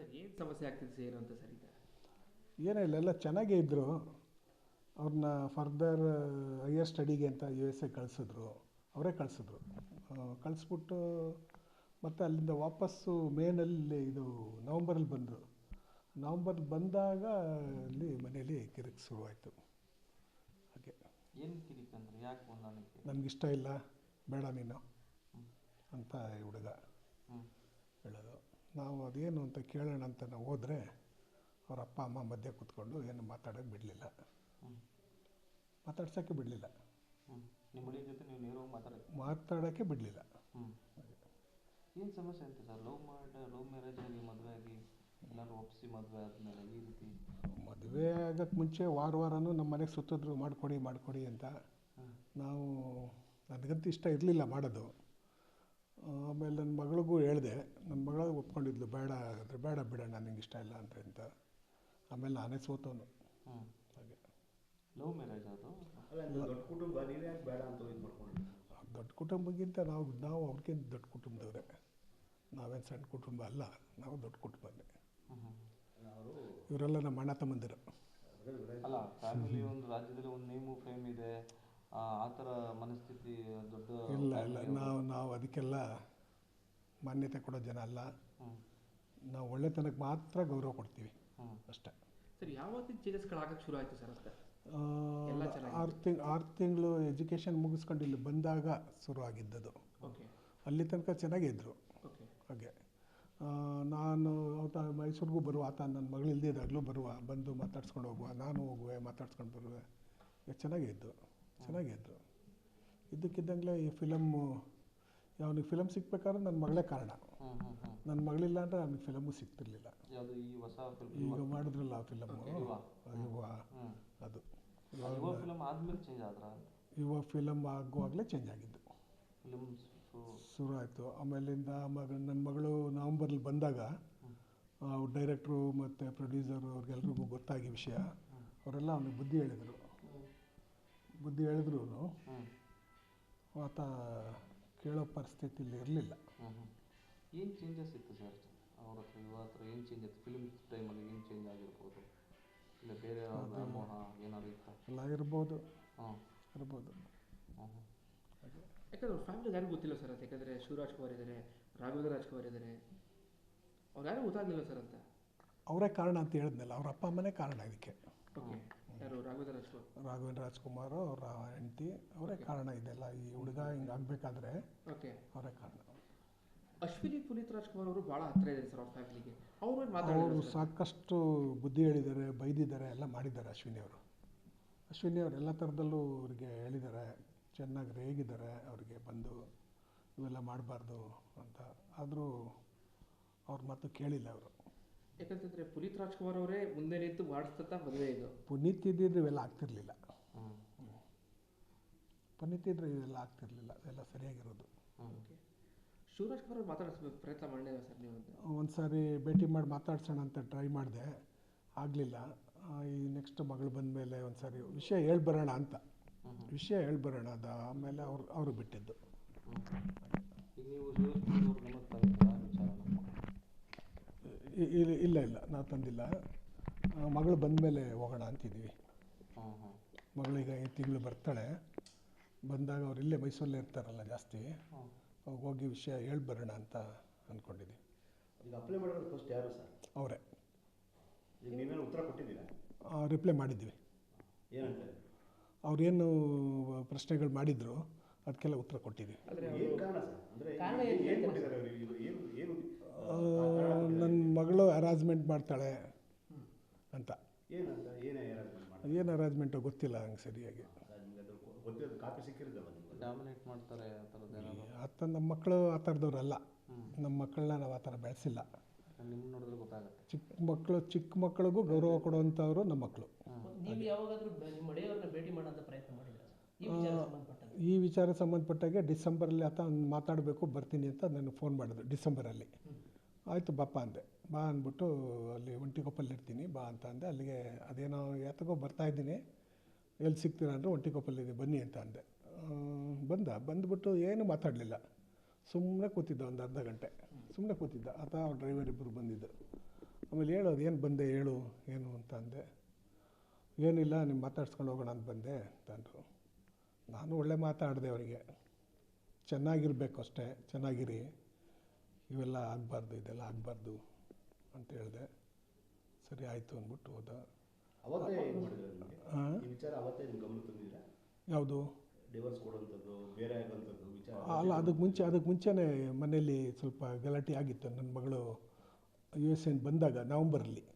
Sir ಏನು ಸಮಸ್ಯೆ ಆಗ್ತಿದೆ ಸರ್ ಏನು ಅಂತ ಸರ್ ಈಗ? ಏನೇ ಇಲ್ಲ ಎಲ್ಲ ಚೆನ್ನಾಗೇ ಇದ್ದರು ಅವ್ರನ್ನ ಫರ್ದರ್ ಹೈಯರ್ ಸ್ಟಡಿಗೆ ಅಂತ ಯು ಎಸ್ ಎ ಕಳಿಸಿದ್ರು. ಅವರೇ ಕಳಿಸಿದ್ರು. ಕಳಿಸ್ಬಿಟ್ಟು ಮತ್ತು ಅಲ್ಲಿಂದ ವಾಪಸ್ಸು ಮೇನಲ್ಲಿ ಇದು ನವಂಬರಲ್ಲಿ ಬಂದರು. ನವಂಬರ್ ಬಂದಾಗ ಅಲ್ಲಿ ಮನೇಲಿ ಕಿರಿಕ್ ಶುರುವಾಯಿತು. ಹಾಗೆ. ಏನು ಕಿರಿಕ್ ಅಂದ್ರೆ ಯಾಕೆ ನನಗೆ ಇಷ್ಟ ಇಲ್ಲ ಬೇಡ ನೀನು ಅಂತ ಈ ಹುಡುಗ ಹೇಳೋದು. ನಾವು ಅದೇನು ಅಂತ ಕೇಳೋಣ ಅಂತ ನಾವು ಹೋದರೆ ಅವ್ರ ಅಪ್ಪ ಅಮ್ಮ ಮಧ್ಯೆ ಕೂತ್ಕೊಂಡು ಏನು ಮಾತಾಡೋಕ್ಕೆ ಬಿಡಲಿಲ್ಲ. ಮಾತಾಡ್ಸೋಕ್ಕೆ ಬಿಡಲಿಲ್ಲ. ನಿಮ್ಮ ಹುಡುಗಿ ಜೊತೆ ನೀವು ನೇರವಾಗಿ ಮಾತಾಡೋದು ಮಾತಾಡೋಕ್ಕೆ ಬಿಡಲಿಲ್ಲ. ಏನು ಸಮಸ್ಯೆ ಅಂತ ಸರ್? ಲವ್ ಮಾಡಿ ಲವ್ ಮ್ಯಾರೇಜ್ ಆಗಿ ಮದುವೆ ಆಗಿ ಎಲ್ಲರೂ ಒಪ್ಪಿಸಿ ಮದುವೆ ಆದಮೇಲೆ ಈ ರೀತಿ? ಮದುವೆ ಆಗೋಕ್ಕೆ ಮುಂಚೆ ವಾರ ವಾರನೂ ನಮ್ಮ ಮನೆಗೆ ಸುತ್ತಿದ್ರು ಮಾಡಿಕೊಡಿ ಮಾಡಿಕೊಡಿ ಅಂತ ನಾವು ನನಗಂತೂ ಇಷ್ಟ ಇರಲಿಲ್ಲ ಮಾಡೋದು. ಆಮೇಲೆ ನನ್ನ ಮಗಳಿಗೂ ಹೇಳಿದೆ ಒಪ್ಕೊಂಡಿದ್ಲು ಬೇಡ ಅಂದರೆ ಬೇಡ ಬಿಡೋಣ ನನಗೆ ಇಷ್ಟ ಇಲ್ಲ ಅಂತ ಅಂತ ಆಮೇಲೆ ನಾನೇ ಸೋತವನು ಹ್ಞೂ ಹಾಗೆ. ಲವ್ ಮ್ಯಾರೇಜ್ ಅದು? ಅಲ್ಲ ದೊಡ್ಡ ಕುಟುಂಬ ನೀವೇ ಯಾಕೆ ಬೇಡ ಅಂತ ಇದು ಮಾಡ್ಕೊಂಡ್ರಿ ದೊಡ್ಡ ಕುಟುಂಬಕ್ಕಿಂತ ನಾವು ನಾವು ಅವ್ರಿಗಿಂತ ದೊಡ್ಡ ಕುಟುಂಬದವ್ರೆ. ನಾವೇನು ಸಣ್ಣ ಕುಟುಂಬ ಅಲ್ಲ ನಾವು ದೊಡ್ಡ ಕುಟುಂಬನೇ. ಇವರೆಲ್ಲ ನಮ್ಮ ಅಣ್ಣ ತಮ್ಮಂದಿರು. ಅಲ್ಲ ಫ್ಯಾಮಿಲಿ ಒಂದು ರಾಜ್ಯದಲ್ಲಿ ಒಂದು ನೇಮು ಫ್ರೇಮ್ ಇದೆ. ಆ ಥರ ಮನಸ್ಥಿತಿ ದೊಡ್ಡ ಇಲ್ಲ ಇಲ್ಲ. ನಾವು ನಾವು ಅದಕ್ಕೆಲ್ಲ ಮಾನ್ಯತೆ ಕೊಡೋ ಜನ ಅಲ್ಲ. ನಾವು ಒಳ್ಳೆತನಕ್ಕೆ ಮಾತ್ರ ಗೌರವ ಕೊಡ್ತೀವಿ. ಅಷ್ಟೇ. ಸರ್ ಯಾವತ್ತಿನ ಚೇಂಜಸ್ಗಳಾಗಕ್ಕೆ ಶುರು ಆಯಿತು ಸರ್. ಆರು ತಿಂಗ್ ಆರು ತಿಂಗಳು ಎಜುಕೇಷನ್ ಮುಗಿಸ್ಕೊಂಡು ಇಲ್ಲಿ ಬಂದಾಗ ಶುರು ಆಗಿದ್ದದು ಅಲ್ಲಿ ತನಕ ಚೆನ್ನಾಗೇ ಇದ್ದರು ಓಕೆ. ಹಾಗೆ. ನಾನು ಆತ ಮೈಸೂರಿಗೂ ಬರುವ ಆತ ನನ್ನ ಮಗಳು ಇಲ್ದಿದ್ದಾಗಲೂ ಬರುವ ಬಂದು ಮಾತಾಡ್ಸ್ಕೊಂಡು ಹೋಗುವ ನಾನು ಹೋಗುವೆ ಮಾತಾಡ್ಸ್ಕೊಂಡು ಬರುವೆ. ಚೆನ್ನಾಗೇ ಇದ್ದು. ಚೆನ್ನಾಗೇ ಇದ್ದು. ಇದ್ದಕ್ಕಿದ್ದಂಗೆ ಈ ಫಿಲಮ್ಮು ಅವನಿಗೆ ಫಿಲಮ್ ಸಿಗ್ಬೇಕಾದ್ರೆ ನನ್ನ ಮಗಳೇ ಕಾರಣ. ನನ್ನ ಮಗಳಿಲ್ಲ ಅಂದರೆ ಅವ್ನಿಗೆ ಫಿಲಮು ಸಿಗ್ತಿರ್ಲಿಲ್ಲ. ಈಗ ಮಾಡಿದ್ರಲ್ಲ ಆ ಫಿಲಮ್ ಯುವ. ಅದು. ಯುವ ಫಿಲಮ್ ಆಗುವಾಗ್ಲೇ ಚೇಂಜ್ ಆಗಿದ್ದು. ಶುರು ಆಯಿತು ಆಮೇಲಿಂದ ಮಗ ನನ್ನ ಮಗಳು ನವಂಬರ್ಲಿ ಬಂದಾಗ ಅವ್ರ ಡೈರೆಕ್ಟ್ರು ಮತ್ತು ಪ್ರೊಡ್ಯೂಸರು ಅವ್ರಿಗೆಲ್ರಿಗೂ ಗೊತ್ತಾಗಿ ವಿಷಯ. ಅವರೆಲ್ಲ ಅವನಿಗೆ ಬುದ್ಧಿ ಹೇಳಿದರು. ಬುದ್ಧಿ ಹೇಳಿದ್ರು ಆತ ಕೇಳೋ ಪರಿಸ್ಥಿತಿಲಿ ಇರಲಿಲ್ಲ. ಏನು ಚೇಂಜಸ್ ಇತ್ತು ಸರ್ ಅವ್ರ ಹತ್ರ ಇವ್ರ ಹತ್ರ ಏನು ಚೇಂಜ್ ಇತ್ತು? ಫಿಲ್ಮ್ ಟೈಮಲ್ಲಿ ಏನು ಚೇಂಜ್ ಆಗಿರ್ಬೋದು? ಇಲ್ಲ ಬೇರೆ ಏನಾದ್ರೂ ವ್ಯಾಮೋಹ ಏನಾದ್ರು ಇತ್ತು? ಎಲ್ಲ ಇರ್ಬೋದು ಹಾಂ ಇರ್ಬೋದು ಹ್ಞೂ ಹ್ಞೂ ಯಾಕಂದ್ರೆ ಅವ್ರ ಫ್ಯಾಮಿಲಿ ಯಾರಿಗೂ ಗೊತ್ತಿಲ್ಲ ಸರ್ ಅಂತ ಯಾಕಂದರೆ ಶಿವರಾಜ್ ಕುಮಾರ್ ಇದ್ದಾರೆ ರಾಘವೇಂದ್ರ ರಾಜ್ಕುಮಾರ್ ಇದ್ದಾರೆ ಅವ್ರು ಯಾರಿಗೂ ಗೊತ್ತಾಗಲಿಲ್ಲ ಸರ್ ಅಂತ? ಅವರೇ ಕಾರಣ ಅಂತ ಹೇಳಿದ್ನಲ್ಲ ಅವ್ರ ಅಪ್ಪ ಅಮ್ಮನೇ ಕಾರಣ ಇದಕ್ಕೆ. ಓಕೆ ಯಾರು? ರಾಘವೇಂದ್ರ ರಾಜ್ಕುಮಾರ್. ರಾಘವೇಂದ್ರ ರಾಜ್ಕುಮಾರ್ ಅವರ ಹೆಂಡತಿ ಅವರೇ ಕಾರಣ ಇದೆಲ್ಲ. ಈ ಹುಡುಗ ಹಿಂಗೆ ಆಗ್ಬೇಕಾದ್ರೆ ಓಕೆ ಅವರೇ ಕಾರಣ. ಅಶ್ವಿನಿ ಪುನೀತ್ ರಾಜ್ಕುಮಾರ್ ಅವರು ಭಾಳ ಹತ್ರ ಇದೆ ಸರ್ ಅವ್ರ ಫ್ಯಾಮಿಲಿಗೆ. ಅವರು ಅವರು ಸಾಕಷ್ಟು ಬುದ್ಧಿ ಹೇಳಿದ್ದಾರೆ ಬೈದಿದ್ದಾರೆ ಎಲ್ಲ ಮಾಡಿದ್ದಾರೆ ಅಶ್ವಿನಿ ಅವರು. ಅಶ್ವಿನಿ ಅವರು ಎಲ್ಲ ಥರದಲ್ಲೂ ಅವರಿಗೆ ಹೇಳಿದ್ದಾರೆ ಚೆನ್ನಾಗಿ ರೇಗಿದ್ದಾರೆ ಅವರಿಗೆ ಬಂದು ಇವೆಲ್ಲ ಮಾಡಬಾರ್ದು ಅಂತ. ಆದರೂ ಅವ್ರ ಮಾತು ಕೇಳಿಲ್ಲ ಅವರು. ಯಾಕಂತಂದ್ರೆ ಪುನೀತ್ ರಾಜ್ಕುಮಾರ್ ಅವರೇ ಮುಂದೆ ನಿಂತು ಮಾಡಿಸ್ತಾ ಮದುವೆ ಇದು. ಪುನೀತ್ ಇದ್ದಿದ್ರೆ ಇವೆಲ್ಲ ಆಗ್ತಿರ್ಲಿಲ್ಲ. ಪುನೀತ್ ಇದ್ರೆ ಇವೆಲ್ಲ ಆಗ್ತಿರ್ಲಿಲ್ಲ ಎಲ್ಲ ಸರಿಯಾಗಿರೋದು. ಶಿವರಾಜ್ ಕುಮಾರ್ ಮಾತಾಡಿಸ್ಬೇಕು ಪ್ರಯತ್ನ ಮಾಡಿದೆ ಸರ್ ನೀವು ಒಂದು ಸಾರಿ ಭೇಟಿ ಮಾಡಿ ಮಾತಾಡ್ಸೋಣ ಅಂತ ಟ್ರೈ ಮಾಡಿದೆ ಆಗಲಿಲ್ಲ. ಈ ನೆಕ್ಸ್ಟ್ ಮಗಳು ಬಂದ ಮೇಲೆ ಒಂದು ಸಾರಿ ವಿಷಯ ಹೇಳಿ ಬರೋಣ ಅಂತ. ವಿಷಯ ಹೇಳಿ ಬರೋಣ ಅದು ಆಮೇಲೆ ಅವ್ರು ಅವರು ಬಿಟ್ಟಿದ್ದು ಈಗ ನೀವು ಶಿವರಾಜ್ ಕುಮಾರ್ ಅವ್ರ ಗಮನಕ್ಕೆ ತಂದಿದ್ದೀರಾ ವಿಚಾರನ ಇ- ಇ- ಇಲ್ಲ ಇಲ್ಲ ನಾನು ತಂದಿಲ್ಲ. ಮಗಳು ಬಂದ ಮೇಲೆ ಹೋಗೋಣ ಅಂತಿದ್ವಿ. ಮಗಳೀಗ ಈ ತಿಂಗಳು ಬರ್ತಾಳೆ. ಬಂದಾಗ ಅವ್ರು ಇಲ್ಲೇ ಮೈಸೂರಲ್ಲೇ ಇರ್ತಾರಲ್ಲ ಜಾಸ್ತಿ. ಅವಾಗ ಹೋಗಿ ವಿಷಯ ಹೇಳಿ ಬರೋಣ ಅಂತ ಅಂದ್ಕೊಂಡಿದ್ವಿ ಈಗ ಅಪ್ಲೈ ಮಾಡೋದು ಫಸ್ಟ್ ಯಾರು ಸರ್ ಅವರೇ. ರಿಪ್ಲೈ ಮಾಡಿದ್ವಿ. ಏನಂತ? ಅವ್ರೇನು ಪ್ರಶ್ನೆಗಳು ಮಾಡಿದ್ರು. ಅದಕ್ಕೆಲ್ಲ ಉತ್ತರ ಕೊಟ್ಟಿದ್ವಿ. ಮಗಳು ಅರೇಂಜ್ಮೆಂಟ್ ಮಾಡ್ತಾಳೆ ಅಂತ. ಏನಂತ ಏನೇ ಅರೇಂಜ್ಮೆಂಟ್ ಗೊತ್ತಿಲ್ಲ ಹಂಗೆ ಸರಿಯಾಗಿ. ನಿಮ್ಗೆ ಅದು ಕಾಪಿ ಸಿಕ್ಕಿರುತ್ತಲ್ಲ ಡಾಮಿನೇಟ್ ಮಾಡ್ತಾರೆ ಆ ನಮ್ಮ ಮಕ್ಕಳು ಆ ಥರದವ್ರಲ್ಲ ನಮ್ಮ ಮಕ್ಕಳನ್ನ ನಾವು ಆ ಥರ ಬೆಳೆಸಿಲ್ಲ. ನಿಮ್ಮ ನೋಡಿದ್ರೆ ಗೊತ್ತಾಗುತ್ತೆ. ಚಿಕ್ಕ ಮಕ್ಕಳು ಚಿಕ್ಕ ಮಕ್ಕಳಿಗೂ ಗೌರವ ಕೊಡುವಂಥವ್ರು ನಮ್ಮ ಮಕ್ಕಳು. ಈ ವಿಚಾರ ಸಂಬಂಧಪಟ್ಟಾಗೆ ಡಿಸೆಂಬರಲ್ಲಿ ಆತ ಮಾತಾಡಬೇಕು ಬರ್ತೀನಿ ಅಂತ ನಾನು ಫೋನ್ ಮಾಡಿದ್ರು ಡಿಸೆಂಬರಲ್ಲಿ. ಆಯಿತು ಬಾಪ್ಪ ಅಂದೆ. ಬಾ ಅಂದ್ಬಿಟ್ಟು ಅಲ್ಲಿ ಒಂಟಿಕೊಪ್ಪಲ್ಲಿ ಇರ್ತೀನಿ. ಬಾ ಅಂತ ಅಂದೆ. ಅಲ್ಲಿಗೆ ಅದೇನೋ ಯಾತಕೋ ಬರ್ತಾಯಿದ್ದೀನಿ ಎಲ್ಲಿ ಸಿಗ್ತೀರಾ ಅಂದರೆ ಒಂಟಿಕೊಪ್ಪಲ್ಲಿದೆ ಬನ್ನಿ ಅಂತ ಅಂದೆ. ಬಂದ. ಬಂದ್ಬಿಟ್ಟು ಏನು ಮಾತಾಡಲಿಲ್ಲ. ಸುಮ್ಮನೆ ಕೂತಿದ್ದ ಒಂದು ಅರ್ಧ ಗಂಟೆ. ಸುಮ್ಮನೆ ಕೂತಿದ್ದ. ಆತ ಅವ್ರ ಡ್ರೈವರ್ ಇಬ್ಬರು ಬಂದಿದ್ದು. ಆಮೇಲೆ ಹೇಳೋದು ಏನು ಬಂದೆ, ಹೇಳು, ಏನು ಅಂತ ಅಂದೆ. ಏನಿಲ್ಲ ನೀವು ಮಾತಾಡ್ಸ್ಕೊಂಡು ಹೋಗೋಣ ಅಂತ ಬಂದೆ ಅಂತ ಅಂದರು. ನಾನು ಒಳ್ಳೆ ಮಾತಾಡಿದೆ ಅವರಿಗೆ. ಚೆನ್ನಾಗಿರ್ಬೇಕು ಅಷ್ಟೇ. ಚೆನ್ನಾಗಿರಿ. ಇವೆಲ್ಲ ಆಗಬಾರ್ದು, ಇದೆಲ್ಲ ಆಗಬಾರ್ದು. ಅಂತ ಹೇಳಿದೆ. ಸರಿ ಆಯಿತು ಅಂದ್ಬಿಟ್ಟು ಹೋದ. ಯಾವುದು? ಅಲ್ಲ ಅದಕ್ಕೆ ಮುಂಚೆ ಅದಕ್ಕೆ ಮುಂಚೆನೇ ಮನೇಲಿ ಸ್ವಲ್ಪ ಗಲಾಟೆ ಆಗಿತ್ತು. ನನ್ನ ಮಗಳು ಯು ಎಸ್ ಎನ್ ಬಂದಾಗ ನವಂಬರಲ್ಲಿ